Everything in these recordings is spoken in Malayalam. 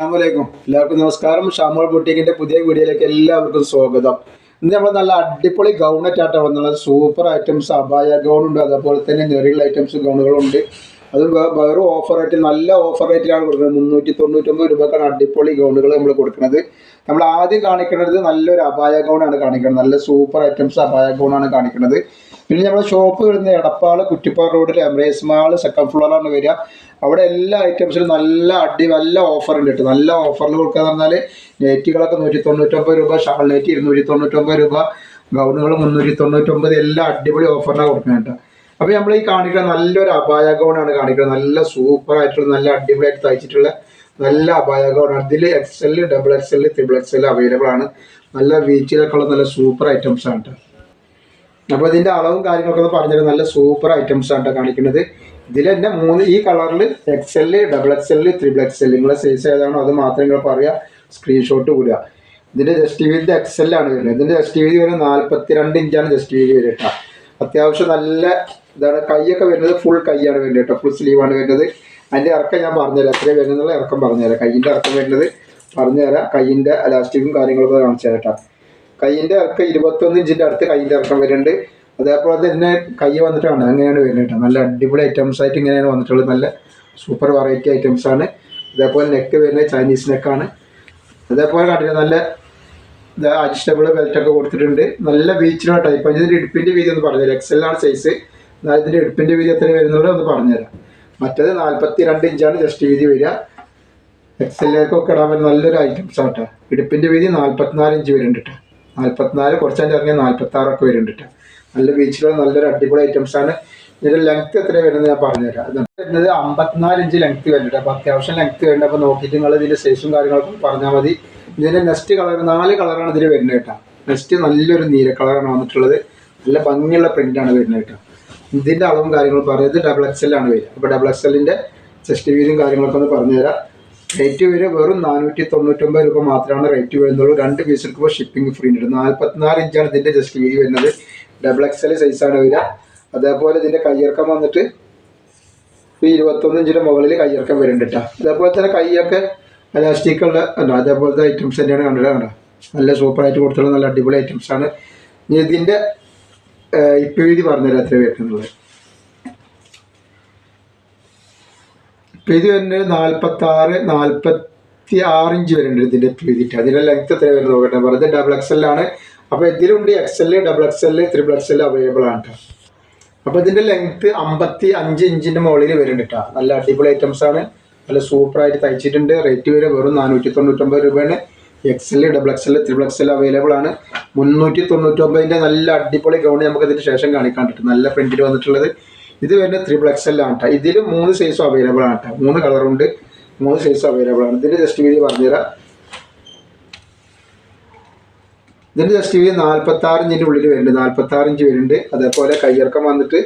അസ്സാമലൈക്കും എല്ലാവർക്കും നമസ്കാരം. ഷാമോൾ ബുട്ടീക്കിന്റെ പുതിയ വീഡിയോയിലേക്ക് എല്ലാവർക്കും സ്വാഗതം. ഇന്ന് നമ്മൾ നല്ല അടിപൊളി ഗൗണറ്റ് ഗൗണറ്റായിട്ട് വന്നുള്ളത് സൂപ്പർ ഐറ്റംസ് അബായ ഗൗൺ ഉണ്ട്. അതേപോലെ തന്നെ നെറിയുള്ള ഐറ്റംസ് ഗൗണുകളുണ്ട് അത് വെറും ഓഫർ റേറ്റ് നല്ല ഓഫർ റേറ്റിലാണ് കൊടുക്കുന്നത്. മുന്നൂറ്റി തൊണ്ണൂറ്റൊമ്പത് രൂപക്കാണ് അടിപൊളി ഗൗണുകൾ നമ്മൾ കൊടുക്കുന്നത്. നമ്മൾ ആദ്യം കാണിക്കുന്നത് നല്ലൊരു അപായ ഗൗണാണ് കാണിക്കുന്നത് നല്ല സൂപ്പർ ഐറ്റംസ് അപായ ഗൗണാണ് കാണിക്കുന്നത് പിന്നെ നമ്മുടെ ഷോപ്പ് വരുന്നത് എടപ്പാൾ കുറ്റിപ്പാറ റോഡിൽ എംറേസ് മാൾ സെക്കൻഡ് ഫ്ലോറാണ് വരിക. അവിടെ എല്ലാ ഐറ്റംസിലും നല്ല അടി നല്ല ഓഫർ ഉണ്ട് കേട്ടോ. നല്ല ഓഫറിൽ കൊടുക്കുക എന്ന് പറഞ്ഞാൽ നെറ്റുകളൊക്കെ നൂറ്റി തൊണ്ണൂറ്റൊമ്പത് രൂപ ഷാൾ നെറ്റ് ഇരുന്നൂറ്റി തൊണ്ണൂറ്റൊമ്പത് രൂപ ഗൗണുകൾ മുന്നൂറ്റി തൊണ്ണൂറ്റൊമ്പത് എല്ലാം അടിപൊളി ഓഫറിനാണ് കൊടുക്കുന്നത് കേട്ടോ. അപ്പോൾ നമ്മൾ ഈ കാണിക്കുന്ന നല്ലൊരു അപായ ഗൗണാണ് കാണിക്കുന്നത് നല്ല സൂപ്പർ ആയിട്ടുള്ള നല്ല അടിപൊളിയായിട്ട് തയ്ച്ചിട്ടുള്ള നല്ല അപായ ഗൗണാണ് ഇതിൽ L double X L triple X L available ആണ്. നല്ല വീച്ചിലൊക്കെ ഉള്ള നല്ല സൂപ്പർ ഐറ്റംസ് ആണ് കേട്ടോ അപ്പോൾ അളവും കാര്യങ്ങളൊക്കെ പറഞ്ഞത് നല്ല സൂപ്പർ ഐറ്റംസ് ആണ് കാണിക്കുന്നത്. ഇതിൽ തന്നെ മൂന്ന് ഈ കളറിൽ X L double X L triple X L നിങ്ങളെ സൈസ് ഏതാണോ അത് മാത്രം നിങ്ങൾ പറയുക സ്ക്രീൻഷോട്ട് വിടുക ഇതിന്റെ ജസ്റ്റ് വീതി എക്സ് എൽ ആണ് വരുന്നത്. ഇതിന്റെ ജസ്റ്റ് വീതി വരുന്നത് നാല്പത്തിരണ്ട് ഇഞ്ചാണ് ജസ്റ്റ് വീതി വരുക അത്യാവശ്യം നല്ല ഇതാണ് കൈയൊക്കെ വരുന്നത് ഫുൾ കൈയാണ് വരുന്നത് കേട്ടോ. ഫുൾ സ്ലീവാണ് വരുന്നത് അതിന്റെ ഇറക്കം ഞാൻ പറഞ്ഞുതരാം. എത്രയാണ് വരുന്നുള്ള ഇറക്കം പറഞ്ഞുതരാം. കൈയിന്റെ ഇറക്കം വരുന്നത് പറഞ്ഞുതരാം. കൈയിന്റെ അലാസ്റ്റിക്കും കാര്യങ്ങളൊക്കെ കാണിച്ചു തരാം കേട്ടോ. കൈയിന്റെ ഇറക്കം ഇരുപത്തൊന്ന് ഇഞ്ചിന്റെ അടുത്ത് കൈയിന്റെ ഇറക്കം വരുന്നുണ്ട്. അതേപോലെ തന്നെ കൈ വന്നിട്ടാണ് അങ്ങനെയാണ് വരുന്നത് കേട്ടോ. നല്ല അടിപൊളി ഐറ്റംസ് ആയിട്ട് ഇങ്ങനെയാണ് വന്നിട്ടുള്ളത്. നല്ല സൂപ്പർ വെറൈറ്റി ഐറ്റംസ് ആണ്. അതേപോലെ നെക്ക് വരുന്നത് ചൈനീസ് നെക്കാണ് അതേപോലെ കണ്ടില്ല നല്ല അഡ്ജസ്റ്റബിൾ ബെൽറ്റൊക്കെ കൊടുത്തിട്ടുണ്ട്. നല്ല ബീച്ചിലുള്ള ടൈപ്പ് ഇതിന്റെ ഇടുപ്പിന്റെ വീതി ഒന്ന് പറഞ്ഞുതരാം. എക്സെല്ലാണ് സൈസ് എന്നാൽ ഇതിന്റെ ഇടുപ്പിന്റെ വീതി എത്ര വരുന്നുള്ളത് ഒന്ന് പറഞ്ഞുതരാം. മറ്റേത് നാല്പത്തി രണ്ട് ഇഞ്ചാണ് ജസ്റ്റ് വീതി വരിക. എക്സലിലേക്കൊക്കെ ഇടാൻ പറ്റുന്ന നല്ലൊരു ഐറ്റംസ് ആട്ടോ ഇടുപ്പിന്റെ വീതി നാല്പത്തിനാല് ഇഞ്ച് വരുന്നുണ്ട് കേട്ടോ നാല്പത്തിനാല് കുറച്ചതിന്റെ ഇറങ്ങിയ നാല്പത്തി ആറൊക്കെ വരുന്നുണ്ട് നല്ല ബീച്ചിലുള്ള നല്ലൊരു അടിപൊളി ഐറ്റംസ് ആണ്. ഇതിന്റെ ലെങ്ത് എത്ര വരുന്നത് ഞാൻ പറഞ്ഞുതരാം. അത് വരുന്നത് അമ്പത്തിനാല് ഇഞ്ച് ലെങ്ത് വരുന്നുണ്ട് അപ്പോൾ അത്യാവശ്യം ലെങ്ത് വരുന്നുണ്ട്. അപ്പോൾ നോക്കിയിട്ട് നിങ്ങൾ ഇതിന്റെ സൈസും കാര്യങ്ങളൊക്കെ പറഞ്ഞാൽ മതി. ഇതിന്റെ നെക്സ്റ്റ് കളർ നാല് കളറാണ് ഇതിൽ വരുന്നത് കേട്ടോ നെക്സ്റ്റ് നല്ലൊരു നീല കളറാണ് വന്നിട്ടുള്ളത്. നല്ല ഭംഗിയുള്ള പ്രിന്റ് ആണ് വരുന്നത് കേട്ടോ ഇതിന്റെ അളവും കാര്യങ്ങളും പറയുന്നത് ഡബിൾ എക്സ് ആണ് വരിക. അപ്പോൾ ഡബിൾ എക്സ് എല്ലിന്റെ ചെസ്റ്റ് വീതിയും കാര്യങ്ങളൊക്കെ ഒന്ന് പറഞ്ഞുതരാം. റേറ്റ് വരിക വെറും നാനൂറ്റി തൊണ്ണൂറ്റൊമ്പത് രൂപ മാത്രമാണ് റേറ്റ് വരുന്നുള്ളൂ. രണ്ട് പീസ് എടുക്കുമ്പോൾ ഷിപ്പിംഗ് ഫ്രീ ഉണ്ട്. നാൽപ്പത്തിനാല് ഇഞ്ചാണ് ഇതിന്റെ ചെസ്റ്റ് വീതി വരുന്നത്. ഡബിൾ എക്സ് എക്സൽ സൈസാണ് വരിക. അതേപോലെ ഇതിന്റെ കയ്യിറക്കം വന്നിട്ട് ഈ ഇരുപത്തൊന്ന് ഇഞ്ചിന്റെ മുകളിൽ കയ്യിറക്കം വരുന്നുണ്ട് കേട്ടോ അതേപോലെ തന്നെ കൈയൊക്കെ ഉള്ള അല്ല അതേപോലത്തെ ഐറ്റംസ് തന്നെയാണ് കണ്ടിട്ട് കണ്ടോ? നല്ല സൂപ്പറായിട്ട് കൊടുത്തുള്ള നല്ല അടിപൊളി ഐറ്റംസ് ആണ്. ഇനി ഇതിന്റെ ഇപ്പം എഴുതി പറഞ്ഞുതരാം എത്ര വരുന്നുള്ളത് ഇത് വരുന്നത് നാൽപ്പത്തി ആറ് നാൽപ്പത്തി ആറ് ഇഞ്ച് വരുന്നുണ്ട് ഇതിന്റെ പ്രീതിട്ട് അതിന്റെ ലെങ്ത് എത്ര വരുന്നത് നോക്കട്ടെ. പറഞ്ഞത് ഡബിൾ എക്സ് ആണ്. അപ്പോൾ ഇതിലുണ്ട് X L double X L triple X L available ആണ് അപ്പോൾ ഇതിന്റെ ലെങ്ത് അമ്പത്തി അഞ്ച് ഇഞ്ചിന്റെ മുകളിൽ വരുന്നുണ്ട് കേട്ടോ നല്ല അടിപൊളി ഐറ്റംസ് ആണ്. നല്ല സൂപ്പർ ആയിട്ട് തയ്ച്ചിട്ടുണ്ട്. റേറ്റ് വരെ വെറും നാനൂറ്റി തൊണ്ണൂറ്റൊമ്പത് രൂപയാണ്. X L double X L triple X L available ആണ്. മുന്നൂറ്റി തൊണ്ണൂറ്റൊമ്പതിന്റെ നല്ല അടിപൊളി ഗൗൺ നമുക്ക് ഇതിന് ശേഷം കാണിക്കാൻ പറ്റും. നല്ല പ്രിന്റിൽ വന്നിട്ടുള്ളത്. ഇത് വരുന്നത് ത്രിബിൾ എക്സ് എൽ ആണ് കേട്ടോ ഇതിൽ മൂന്ന് സൈസും അവൈലബിൾ ആണ് കേട്ടോ മൂന്ന് കളറുണ്ട് മൂന്ന് സൈസും അവൈലബിൾ ആണ്. ഇതിന്റെ ജസ്റ്റ് വീതി പറഞ്ഞുതരാം. ഇതിന്റെ ജസ്റ്റ് വീതി നാൽപ്പത്തി ആറ് ഇഞ്ചിന്റെ ഉള്ളിൽ വരുന്നുണ്ട്. നാൽപ്പത്തി ആറ് ഇഞ്ച് വരുന്നുണ്ട്. അതേപോലെ കയ്യിറക്കം വന്നിട്ട്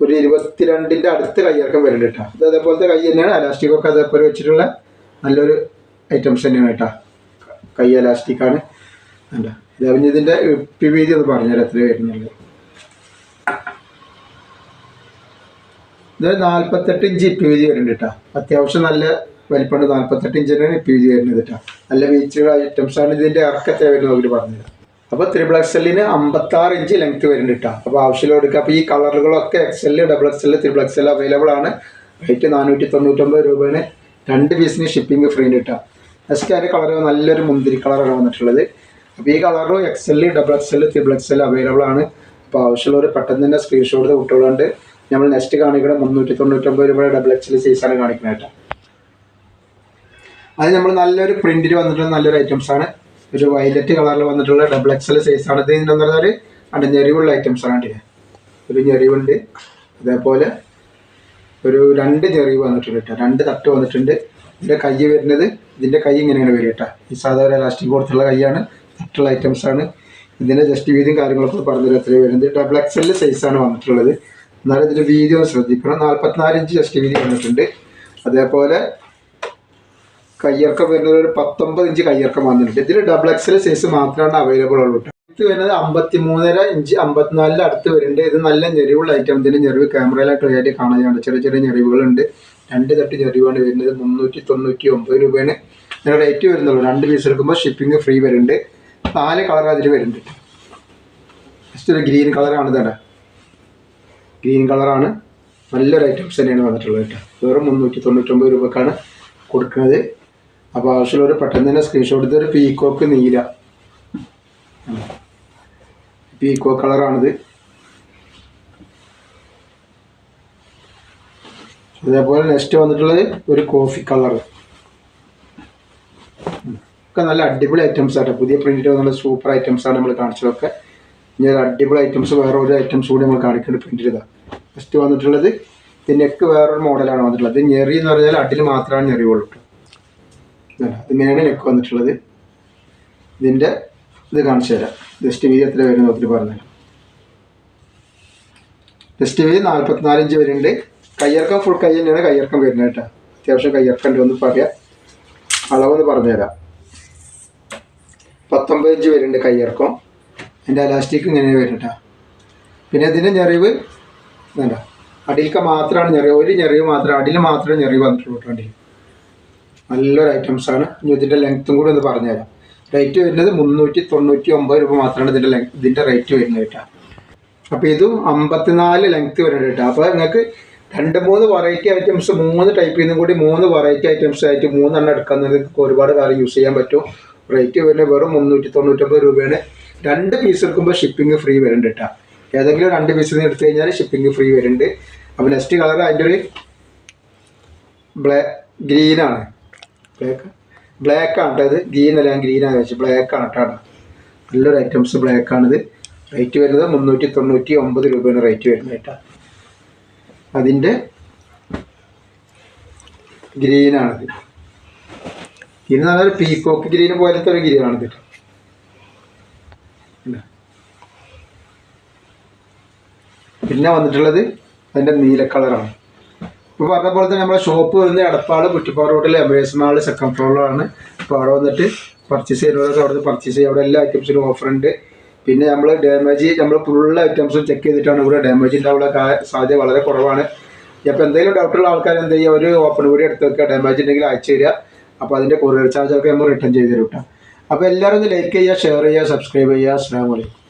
ഒരു ഇരുപത്തിരണ്ടിന്റെ അടുത്ത് കയ്യിറക്കം വരുന്നുണ്ട് കേട്ടോ ഇത് അതേപോലത്തെ കൈ തന്നെയാണ്. അലാസ്റ്റിക്കൊക്കെ അതേപോലെ വെച്ചിട്ടുള്ള നല്ലൊരു ഐറ്റംസ് തന്നെയാണ് കേട്ടോ കൈ elastic ആണ്. അല്ല ഇതറിഞ്ഞ് ഇതിന്റെ പി വീതി ഒന്ന് പറഞ്ഞുതരാം എത്ര വരുന്നുള്ളത് ഇത് നാൽപ്പത്തെട്ട് ഇഞ്ച് പി വീതി വരുന്നുണ്ട് കേട്ടോ അത്യാവശ്യം നല്ല വലിപ്പമുണ്ട് നാൽപ്പത്തെട്ട് ഇഞ്ചിനാണ് പി വീതി വരുന്നത് കേട്ടോ നല്ല വീച്ചുള്ള ഐറ്റംസ് ആണ് ഇതിന്റെ ഇറക്കത്തെ വരുന്നത് അവർ പറഞ്ഞുതരാം അപ്പോൾ ത്രിബിൾ എക്സ് എല്ലിന് അമ്പത്താറ് ഇഞ്ച് ലെങ്ത് വരുന്നുണ്ട് കേട്ടോ അപ്പോൾ ആവശ്യമുള്ള എടുക്കുക അപ്പോൾ ഈ കളറുകളൊക്കെ X L double X L triple X L available ആണ്. റേറ്റ് നാനൂറ്റി തൊണ്ണൂറ്റൊമ്പത് രൂപയാണ്. രണ്ട് പീസിന് ഷിപ്പിംഗ് ഫ്രീ ഉണ്ട് കേട്ടോ നെക്സ്റ്റ് അതിന്റെ കളർ നല്ലൊരു മുന്തിരി കളറാണ് വന്നിട്ടുള്ളത്. അപ്പോൾ ഈ കളറും X L double X L triple X L available ആണ്. അപ്പോൾ ആവശ്യമുള്ളവർ പെട്ടെന്ന് തന്നെ സ്ക്രീൻഷോട്ട് വിട്ടുകൊണ്ട് നമ്മൾ നെക്സ്റ്റ് കാണിക്കുന്നത് മുന്നൂറ്റി തൊണ്ണൂറ്റൊമ്പത് രൂപയുടെ ഡബിൾ എക്സ് എൽ സൈസാണ് കാണിക്കുന്നത് കേട്ടോ. അത് നമ്മൾ നല്ലൊരു പ്രിന്റിൽ വന്നിട്ടുള്ള നല്ലൊരു ഐറ്റംസ് ആണ്. ഒരു വയലറ്റ് കളറിൽ വന്നിട്ടുള്ള ഡബിൾ എക്സൽ സൈസ് ആണ്. ഇത് എന്ന് പറഞ്ഞാൽ അവിടെ ഞെറിവുള്ള ഐറ്റംസ് ആണ് കണ്ടില്ലേ ഒരു ഞെറിവുണ്ട് അതേപോലെ ഒരു രണ്ട് ഞെറിവ് വന്നിട്ടുണ്ട് കേട്ടോ. രണ്ട് തട്ട് വന്നിട്ടുണ്ട്. ഇതിന്റെ കൈ വരുന്നത് ഇതിന്റെ കൈ ഇങ്ങനെയാണ് വരിക കേട്ടോ. ഈ സാധാരണ ഇലാസ്റ്റിക് കൊടുത്തുള്ള കൈയാണ്. മറ്റുള്ള ഐറ്റംസ് ആണ്. ഇതിന്റെ ജസ്റ്റ് വീതിയും കാര്യങ്ങളൊക്കെ പറഞ്ഞത് എത്രയും വരുന്നത്. ഡബിൾ എക്സലിന്റെ സൈസാണ് വന്നിട്ടുള്ളത്. എന്നാലും ഇതിന്റെ വീതി ഒന്ന് ശ്രദ്ധിക്കണം. നാൽപ്പത്തിനാല് ഇഞ്ച് ജസ്റ്റ് വീതി വന്നിട്ടുണ്ട്. അതേപോലെ കയ്യിറക്കം വരുന്നത് ഒരു പത്തൊമ്പത് ഇഞ്ച് കയ്യിറക്കം വന്നിട്ടുണ്ട്. ഇതിൽ ഡബിൾ എക്സൽ സൈസ് മാത്രമാണ് അവൈലബിൾ ഉള്ളൂ ഇത് വരുന്നത് അമ്പത്തി മൂന്നര ഇഞ്ച് അമ്പത്തിനാലിന്റെ അടുത്ത് വരുന്നുണ്ട്. ഇത് നല്ല ഞെരിവുള്ള ഐറ്റം ഇതിന്റെ ഞെറിവ് ക്യാമറയിലായിട്ട് ക്ലിയറായിട്ട് കാണാൻ ചെറിയ ചെറിയ ഞെറിവുകളുണ്ട് രണ്ട് തട്ടി ചെറിയാണ് വരുന്നത് മുന്നൂറ്റി തൊണ്ണൂറ്റി ഒമ്പത് രൂപയാണ്. നിങ്ങളുടെ റേറ്റ് വരുന്നുള്ളൂ. രണ്ട് പീസ് എടുക്കുമ്പോൾ ഷിപ്പിംഗ് ഫ്രീ വരുന്നുണ്ട്. നാല് കളർ അതിൽ വരുന്നുണ്ട്. ജസ്റ്റ് ഒരു ഗ്രീൻ കളറാണ് തേടാ ഗ്രീൻ കളറാണ് നല്ലൊരു ഐറ്റംസ് തന്നെയാണ് വന്നിട്ടുള്ളത് കേട്ടോ. വെറും മുന്നൂറ്റി തൊണ്ണൂറ്റൊമ്പത് രൂപക്കാണ് കൊടുക്കുന്നത്. അപ്പോൾ ആവശ്യമുള്ളവർ പെട്ടെന്ന് തന്നെ സ്ക്രീൻഷോട്ട് ഇതൊരു പീക്കോക്ക് നീല. പീക്കോ കളറാണിത് അതേപോലെ നെക്സ്റ്റ് വന്നിട്ടുള്ളത് ഒരു കോഫി കളർ ഒക്കെ നല്ല അടിപൊളി ഐറ്റംസ് ആട്ടോ. പുതിയ പ്രിന്റിൽ വന്നുള്ള സൂപ്പർ ഐറ്റംസ് ആണ് നമ്മൾ കാണിച്ചതൊക്കെ. ഇനി ഒരു അടിപൊളി ഐറ്റംസ് വേറെ ഒരു ഐറ്റംസ് കൂടി നമ്മൾ കാണിക്കേണ്ട പ്രിന്റ് ചെയ്താൽ നെക്സ്റ്റ് വന്നിട്ടുള്ളത് ഇത് നെക്ക് വേറൊരു മോഡലാണ് വന്നിട്ടുള്ളത്. ഞെറി എന്ന് പറഞ്ഞാൽ അടിൽ മാത്രമാണ് ഞെറിയുള്ളൂ. ഇങ്ങനെയാണ് നെക്ക് വന്നിട്ടുള്ളത്. ഇതിന്റെ ഇത് കാണിച്ചു തരാം. ജസ്റ്റ് വീതി എത്ര വരുന്നു ഒത്തിരി പറഞ്ഞു ജസ്റ്റ് വീതി നാൽപ്പത്തിനാലഞ്ച് വരുന്നുണ്ട്. കയ്യിറക്കം ഫുൾ കൈ തന്നെയാണ് കയ്യിറക്കം വരുന്നത് കേട്ടോ. അത്യാവശ്യം കയ്യിറക്കം ഉണ്ട് ഒന്ന് പറയാം. അളവൊന്ന് പറഞ്ഞുതരാം. പത്തൊമ്പത് ഇഞ്ച് വരുന്നുണ്ട് കയ്യിറക്കം അതിന്റെ അലാസ്റ്റിക് ഇങ്ങനെ വരുന്നുണ്ട് പിന്നെ ഇതിന്റെ ഞെറിവ് വേണ്ട. അടിയിലൊക്കെ മാത്രമാണ് ഞെറിവ്. ഒരു ഞെറിവ് മാത്രം അടിയിൽ മാത്രമേ ഞെറിവ് വന്നിട്ടുള്ളൂ കേട്ടോ നല്ലൊരു ഐറ്റംസ് ആണ്. ഇനി ഇതിന്റെ ലെങ്ത്തും കൂടി ഒന്ന് പറഞ്ഞുതരാം. റേറ്റ് വരുന്നത് മുന്നൂറ്റി തൊണ്ണൂറ്റി ഒമ്പത് രൂപ മാത്രമാണ് ഇതിന്റെ ലെങ് ഇതിന്റെ റേറ്റ് വരുന്നത് കേട്ടോ. അപ്പോൾ ഇതും അമ്പത്തിനാല് ലെങ്ത്ത് വരുന്നുണ്ട് കേട്ടോ. അപ്പോൾ നിങ്ങൾക്ക് രണ്ട് മൂന്ന് വെറൈറ്റി ഐറ്റംസ് മൂന്ന് ടൈപ്പിൽ നിന്നും കൂടി മൂന്ന് വെറൈറ്റി ഐറ്റംസ് ആയിട്ട് മൂന്നെണ്ണം എടുക്കാൻ നിങ്ങൾക്ക് ഒരുപാട് കാലം യൂസ് ചെയ്യാൻ പറ്റും. റേറ്റ് വരുന്നത് വെറും മുന്നൂറ്റി തൊണ്ണൂറ്റൊമ്പത് രൂപയാണ്. രണ്ട് പീസ് എടുക്കുമ്പോൾ ഷിപ്പിംഗ് ഫ്രീ വരുന്നുണ്ട് കേട്ടോ ഏതെങ്കിലും രണ്ട് പീസ് നിന്ന് എടുത്തു കഴിഞ്ഞാൽ ഷിപ്പിംഗ് ഫ്രീ വരുന്നുണ്ട്. അപ്പോൾ നെക്സ്റ്റ് കളർ അതിന്റെ ഒരു ബ്ലാ ഗ്രീനാണ് ബ്ലാക്ക് ബ്ലാക്ക് ആണ് കേട്ടോ ഇത്. ഗ്രീൻ അല്ല ഞാൻ ഗ്രീനാണ് വെച്ചത് ബ്ലാക്ക് ആണ് കേട്ടോ നല്ലൊരു ഐറ്റംസ് ബ്ലാക്ക് ആണിത്. റേറ്റ് വരുന്നത് മുന്നൂറ്റി തൊണ്ണൂറ്റി ഒമ്പത് രൂപയാണ് റേറ്റ് വരുന്നത് കേട്ടോ അതിന്റെ ഗ്രീനാണിത് ഇത്. നല്ലൊരു പീക്കോക്ക് ഗ്രീൻ പോലത്തെ ഒരു ഗ്രീനാണിത്. പിന്നെ വന്നിട്ടുള്ളത് അതിന്റെ നീല കളറാണ് ഇപ്പോൾ പറഞ്ഞ പോലെ തന്നെ നമ്മുടെ ഷോപ്പ് വരുന്നത് എടപ്പാട് കുറ്റിപ്പാറ റോഡിൽ എമറേസ് മാൾ സെക്കൻഡ് ഫ്ലോറിലാണ് അപ്പോൾ അവിടെ വന്നിട്ട് പർച്ചേസ് ചെയ്യുന്നവരൊക്കെ അവിടെ പർച്ചേസ് ചെയ്യുക അവിടെ എല്ലാ ഐറ്റംസിനും ഓഫർ ഉണ്ട്. പിന്നെ നമ്മൾ ഡാമേജ് നമ്മൾ ഫുൾ ഐറ്റംസും ചെക്ക് ചെയ്തിട്ടാണ് ഇവിടെ ഡാമേജ് ഉണ്ടാവുള്ള സാധ്യത വളരെ കുറവാണ്. അപ്പോൾ എന്തെങ്കിലും ഡൗട്ടുള്ള ആൾക്കാർ എന്ത് ചെയ്യുക ഒരു ഓപ്പൺ കൂടി എടുത്ത് വെക്കുക. ഡാമേജ് ഉണ്ടെങ്കിൽ അയച്ചു തരിക. അപ്പോൾ അതിന്റെ കൊറിയർ ചാർജൊക്കെ നമ്മൾ റിട്ടേൺ ചെയ്ത് തരും കേട്ടോ അപ്പോൾ എല്ലാവരും ഒന്ന് ലൈക്ക് ചെയ്യുക ഷെയർ ചെയ്യുക സബ്സ്ക്രൈബ് ചെയ്യുക. അസ്സാം വലൈക്കും